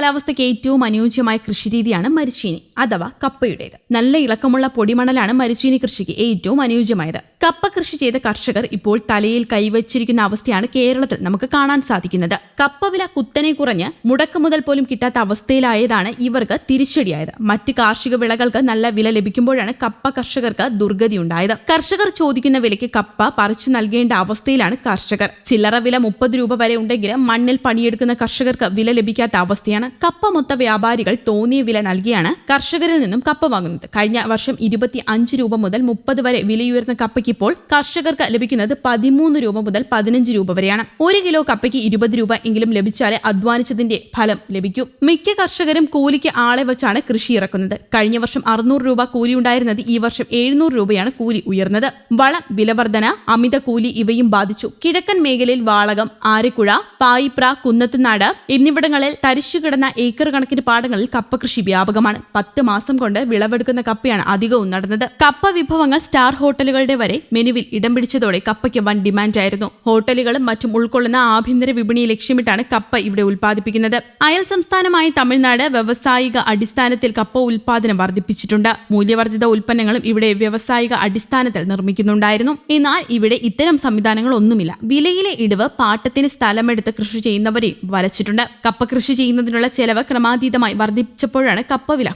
കാലാവസ്ഥയ്ക്ക് ഏറ്റവും അനുയോജ്യമായ കൃഷിരീതിയാണ് മരിച്ചീനി അഥവാ കപ്പയുടേത്. നല്ല ഇളക്കമുള്ള പൊടിമണലാണ് മരിച്ചീനി കൃഷിക്ക് ഏറ്റവും അനുയോജ്യമായത്. കപ്പ കൃഷി ചെയ്ത കർഷകർ ഇപ്പോൾ തലയിൽ കൈവച്ചിരിക്കുന്ന അവസ്ഥയാണ് കേരളത്തിൽ നമുക്ക് കാണാൻ സാധിക്കുന്നത്. കപ്പ വില കുത്തനെ കുറഞ്ഞ് മുടക്ക് മുതൽ പോലും കിട്ടാത്ത അവസ്ഥയിലായതാണ് ഇവർക്ക് തിരിച്ചടിയായത്. മറ്റ് കാർഷിക വിളകൾക്ക് നല്ല വില ലഭിക്കുമ്പോഴാണ് കപ്പ കർഷകർക്ക് ദുർഗതി ഉണ്ടായത് കർഷകർ ചോദിക്കുന്ന വിലയ്ക്ക് കപ്പ പറിച്ചു നൽകേണ്ട അവസ്ഥയിലാണ് കർഷകർ. ചില്ലറ വില മുപ്പത് രൂപ വരെ ഉണ്ടെങ്കിലും മണ്ണിൽ പണിയെടുക്കുന്ന കർഷകർക്ക് വില ലഭിക്കാത്ത അവസ്ഥയാണ് കപ്പ മൊത്ത വ്യാപാരികൾ തോന്നിയ വില നൽകിയാണ് കർഷകരിൽ നിന്നും കപ്പ വാങ്ങുന്നത്. കഴിഞ്ഞ വർഷം ഇരുപത്തി അഞ്ച് രൂപ മുതൽ മുപ്പത് വരെ വിലയുയർന്ന കപ്പയ്ക്ക് ഇപ്പോൾ കർഷകർക്ക് ലഭിക്കുന്നത് പതിമൂന്ന് രൂപ മുതൽ പതിനഞ്ച് രൂപ വരെയാണ്. ഒരു കിലോ കപ്പയ്ക്ക് ഇരുപത് രൂപ എങ്കിലും ലഭിച്ചാലേ അധ്വാനിച്ചതിന്റെ ഫലം ലഭിക്കൂ. മിക്ക കർഷകരും കൂലിക്ക് ആളെ വെച്ചാണ് കൃഷി ഇറക്കുന്നത്. കഴിഞ്ഞ വർഷം അറുന്നൂറ് രൂപ കൂലി ഉണ്ടായിരുന്നത് ഈ വർഷം എഴുന്നൂറ് രൂപയാണ് കൂലി ഉയർന്നത്. വളം വിലവർധന അമിത കൂലി ഇവയും ബാധിച്ചു. കിഴക്കൻ മേഖലയിൽ വാളകം ആരക്കുഴ പായിപ്ര കുന്നത്തുനാട് എന്നിവിടങ്ങളിൽ തരിശു കിടന്ന ഏക്കർ കണക്കിന് പാടങ്ങളിൽ കപ്പ കൃഷി വ്യാപകമാണ്. പത്ത് മാസം കൊണ്ട് വിളവെടുക്കുന്ന കപ്പയാണ് അധികവും നടന്നത്. കപ്പ വിഭവങ്ങൾ സ്റ്റാർ ഹോട്ടലുകളുടെ വരെ മെനുവിൽ ഇടം പിടിച്ചതോടെ കപ്പയ്ക്ക് വൻ ഡിമാൻഡായിരുന്നു. ഹോട്ടലുകളും മറ്റും ഉൾക്കൊള്ളുന്ന ആഭ്യന്തര വിപണി ലക്ഷ്യമിട്ടാണ് കപ്പ ഇവിടെ ഉൽപ്പാദിപ്പിക്കുന്നത്. അയൽ സംസ്ഥാനമായ തമിഴ്നാട് വ്യവസായിക അടിസ്ഥാനത്തിൽ കപ്പ ഉൽപ്പാദനം വർദ്ധിപ്പിച്ചിട്ടുണ്ട്. മൂല്യവർദ്ധിത ഉൽപ്പന്നങ്ങളും ഇവിടെ വ്യവസായിക അടിസ്ഥാനത്തിൽ നിർമ്മിക്കുന്നുണ്ടായിരുന്നു. എന്നാൽ ഇവിടെ ഇത്തരം സംവിധാനങ്ങളൊന്നുമില്ല. വിലയിലെ ഇടിവ് പാട്ടത്തിന് സ്ഥലമെടുത്ത് കൃഷി ചെയ്യുന്നവരെയും വലച്ചിട്ടുണ്ട് കപ്പ കൃഷി ചെയ്യുന്നതിനുള്ള ചെലവ് ക്രമാതീതമായി വർദ്ധിച്ചപ്പോഴാണ് കപ്പ വില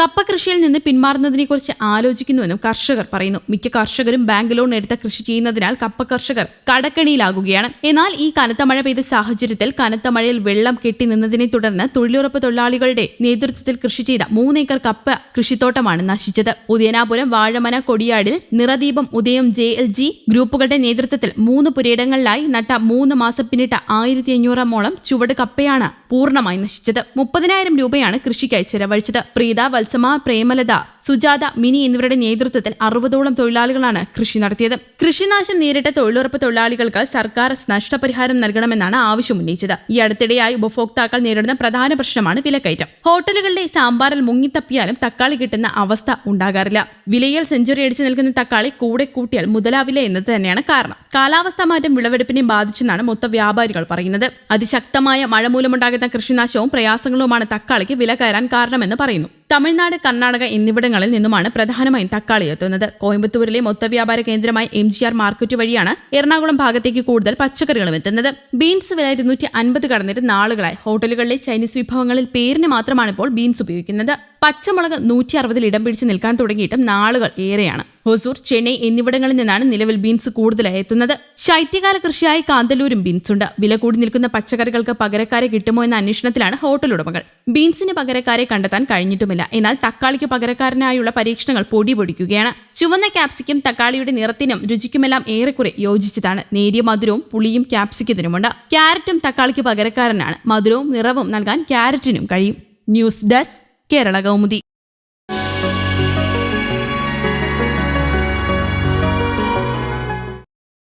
കപ്പ കൃഷിയിൽ നിന്ന് പിന്മാറുന്നതിനെക്കുറിച്ച് ആലോചിക്കുന്നുവെന്നും കർഷകർ പറയുന്നു. മിക്ക കർഷകരും ബാങ്ക് ലോൺ എടുത്ത കൃഷി ചെയ്യുന്നതിനാൽ കപ്പ കർഷകർ കടക്കണിയിലാകുകയാണ്. എന്നാൽ ഈ കനത്ത മഴ പെയ്ത സാഹചര്യത്തിൽ കനത്ത മഴയിൽ വെള്ളം കെട്ടി നിന്നതിനെ തുടർന്ന് തൊഴിലുറപ്പ് തൊഴിലാളികളുടെ നേതൃത്വത്തിൽ കൃഷി ചെയ്ത മൂന്നേക്കർ കപ്പ കൃഷിത്തോട്ടമാണ് നശിച്ചത്. ഉദയനാപുരം വാഴമന കൊടിയാടിൽ നിറദീപം ഉദയം ജെ എൽ ജി ഗ്രൂപ്പുകളുടെ നേതൃത്വത്തിൽ മൂന്ന് പുരയിടങ്ങളിലായി നട്ട മൂന്ന് മാസം പിന്നിട്ട ആയിരത്തി അഞ്ഞൂറോളം ചുവട് കപ്പയാണ് പൂർണമായി നശിച്ചത്. മുപ്പതിനായിരം രൂപയാണ് കൃഷിക്കായി ചെലവഴിച്ചത്. പ്രീത വത്സമ പ്രേമലത സുജാത മിനി എന്നിവരുടെ നേതൃത്വത്തിൽ അറുപതോളം തൊഴിലാളികളാണ് കൃഷി നടത്തിയത്. കൃഷിനാശം നേരിട്ട തൊഴിലുറപ്പ് തൊഴിലാളികൾക്ക് സർക്കാർ നഷ്ടപരിഹാരം നൽകണമെന്നാണ് ആവശ്യം ഉന്നയിച്ചത്. ഈ അടുത്തിടെയായി ഉപഭോക്താക്കൾ നേരിടുന്ന പ്രധാന പ്രശ്നമാണ് വിലക്കയറ്റം. ഹോട്ടലുകളിലെ സാമ്പാറിൽ മുങ്ങിത്തപ്പിയാലും തക്കാളി കിട്ടുന്ന അവസ്ഥ ഉണ്ടാകാറില്ല. വിലയിൽ സെഞ്ചുറി അടിച്ചു നിൽക്കുന്ന തക്കാളി കൂടെ കൂട്ടിയാൽ മുതലാവില്ല എന്നത് തന്നെയാണ് കാരണം. കാലാവസ്ഥാ മാറ്റം വിളവെടുപ്പിനെ ബാധിച്ചെന്നാണ് മൊത്ത വ്യാപാരികൾ പറയുന്നത്. അതിശക്തമായ മഴ മൂലമുണ്ടാകുന്ന കൃഷിനാശവും പ്രയാസങ്ങളുമാണ് തക്കാളിക്ക് വില കയറാൻ കാരണമെന്ന് പറയുന്നു. തമിഴ്നാട് കർണാടക എന്നിവിടങ്ങളിൽ നിന്നുമാണ് പ്രധാനമായും തക്കാളി എത്തുന്നത്. കോയമ്പത്തൂരിലെ മൊത്തവ്യാപാര കേന്ദ്രമായ എം ജി ആർ മാർക്കറ്റ് വഴിയാണ് എറണാകുളം ഭാഗത്തേക്ക് കൂടുതൽ പച്ചക്കറികളും എത്തുന്നത്. ബീൻസ് വില ഇരുന്നൂറ്റി അൻപത് കടന്നിട്ട് നാളുകളായി ഹോട്ടലുകളിലെ ചൈനീസ് വിഭവങ്ങളിൽ പേരിന് മാത്രമാണ് ഇപ്പോൾ ബീൻസ് ഉപയോഗിക്കുന്നത്. പച്ചമുളക് നൂറ്റി അറുപതിൽ ഇടം പിടിച്ച് നിൽക്കാൻ തുടങ്ങിയിട്ടും നാളുകൾ ഏറെയാണ്. ഹൊസൂർ ചെന്നൈ എന്നിവിടങ്ങളിൽ നിന്നാണ് നിലവിൽ ബീൻസ് കൂടുതലായി എത്തുന്നത്. ശൈത്യകാല കൃഷിയായി കാന്തല്ലൂരും ബീൻസ് ഉണ്ട്. വില കൂടി നിൽക്കുന്ന പച്ചക്കറികൾക്ക് പകരക്കാരെ കിട്ടുമോ എന്ന അന്വേഷണത്തിലാണ് ഹോട്ടൽ ഉടമകൾ. ബീൻസിന് പകരക്കാരെ കണ്ടെത്താൻ കഴിഞ്ഞിട്ടുമില്ല. എന്നാൽ തക്കാളിക്ക് പകരക്കാരനായുള്ള പരീക്ഷണങ്ങൾ പൊടി പൊടിക്കുകയാണ്. ചുവന്ന ക്യാപ്സിക്കും തക്കാളിയുടെ നിറത്തിനും രുചിക്കുമെല്ലാം ഏറെക്കുറെ യോജിച്ചതാണ്. നേരിയ മധുരവും പുളിയും ക്യാപ്സിക്കത്തിനുമുണ്ട് ക്യാരറ്റും തക്കാളിക്ക് പകരക്കാരനാണ്. മധുരവും നിറവും നൽകാൻ ക്യാരറ്റിനും കഴിയും. News desk Kerala Kaumudi.